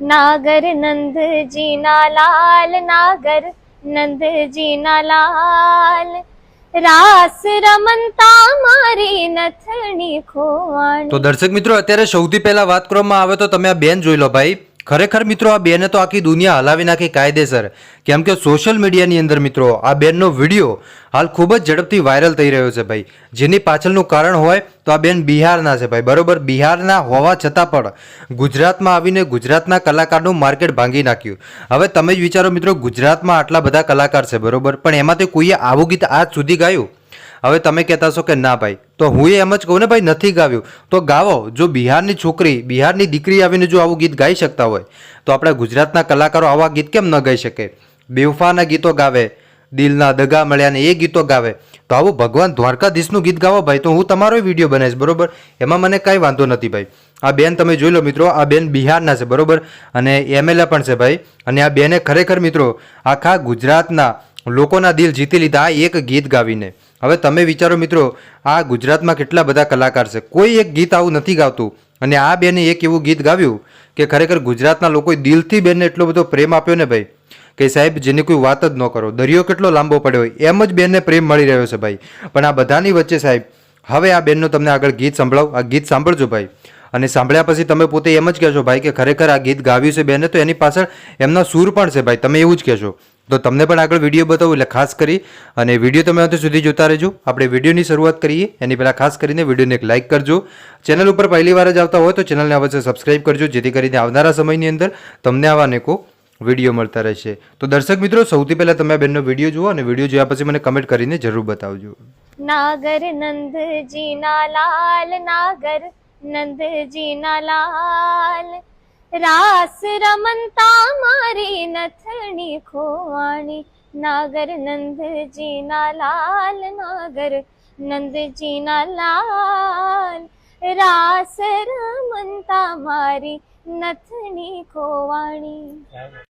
નાગર નંદજીના લાલ નાગર નંદજીના લાલ રાસ રમનતા મારી નથણી ખોવાણી તો દર્શક મિત્રો અત્યારે સૌથી પહેલા વાત કરવામાં આવે તો તમે આ બેન જોઈ લો ભાઈ. ખરેખર મિત્રો, આ બેને તો આખી દુનિયા હલાવી નાખી કાયદેસર. કેમ કે સોશિયલ મીડિયાની અંદર મિત્રો, આ બેનનો વીડિયો હાલ ખૂબ જ ઝડપથી વાયરલ થઈ રહ્યો છે ભાઈ. જેની પાછળનું કારણ હોય તો આ બેન બિહારના છે ભાઈ. બરોબર, બિહારના હોવા છતાં પણ ગુજરાતમાં આવીને ગુજરાતના કલાકારનું માર્કેટ ભાંગી નાખ્યું. હવે તમે જ વિચારો મિત્રો, ગુજરાતમાં આટલા બધા કલાકાર છે, બરોબર? પણ એમાંથી કોઈએ આવું ગીત આજ સુધી ગાયું? હવે તમે કહેતા છો કે ના ભાઈ. તો હું એમ જ કહું ને, ભાઈ, નથી ગાવ્યું. તો ગાવો. જો બિહારની છોકરી, બિહારની દીકરી આવીને જો આવું ગીત ગાઈ શકતા હોય, તો આપણા ગુજરાતના કલાકારો આવા ગીત કેમ ન ગાઈ શકે? બેવફાના ગીતો ગાવે, દિલના દગા મળ્યા ને એ ગીતો ગાવે. તો આવું ભગવાન દ્વારકાધીશનું ગીત ગાવો ભાઈ, તો હું તમારો વીડિયો બનાવીશ, બરોબર? એમાં મને કાંઈ વાંધો નથી ભાઈ. આ બેન તમે જોઈ લો મિત્રો, આ બેન બિહારના છે, બરોબર? અને એમએલએ પણ છે ભાઈ. અને આ બેને ખરેખર મિત્રો આખા ગુજરાતના લોકોના દિલ જીતી લીધા આ એક ગીત ગાવીને. હવે તમે વિચારો મિત્રો, આ ગુજરાતમાં કેટલા બધા કલાકાર છે. કોઈ એક ગીત આવું નથી ગાવતું. અને આ બેને એક એવું ગીત ગાવ્યું કે ખરેખર ગુજરાતના લોકોએ દિલથી બેનને એટલો બધો પ્રેમ આપ્યો ને ભાઈ, કે સાહેબ જેની કોઈ વાત જ ન કરો. દરિયો કેટલો લાંબો પડ્યો હોય, એમ જ બેનને પ્રેમ મળી રહ્યો છે ભાઈ. પણ આ બધાની વચ્ચે સાહેબ, હવે આ બેનનું તમને આગળ ગીત સંભળાવું, આ ગીત સાંભળજો ભાઈ. અને સાંભળ્યા પછી તમે પોતે એમ જ કહેશો ભાઈ કે ખરેખર આ ગીત ગાવ્યું છે બેને, તો એની પાછળ એમના સૂર પણ છે ભાઈ. તમે એવું જ કહેશો. તો તમને પણ આગળ વીડિયો બતાવું એટલે ખાસ કરી અને વીડિયો તમે અંત સુધી જોતા રહેજો. આપણે વિડીયોની શરૂઆત કરીએ. એની પહેલાં ખાસ કરીને વિડીયોને એક લાઇક કરજો. ચેનલ ઉપર પહેલી વાર જ આવતા હોય તો ચેનલને અવશ્ય સબસ્ક્રાઇબ કરજો, જેથી કરીને આવનારા સમયની અંદર તમને આવા અનેકો વીડિયો મળતા રહેશે. તો દર્શક મિત્રો, સૌથી પહેલાં તમે આ બેનનો વીડિયો જુઓ અને વીડિયો જોયા પછી મને કમેન્ટ કરીને જરૂર બતાવજો. નાગર નંદજીના લાલ, નાગર નંદજીના લાલ. રાસ રમંતા મારી નથણી ખોવાણી. નાગર નંદજીના લાલ, નાગર નંદજીના લાલ. રાસ રમંતા મારી નથણી ખોવાણી.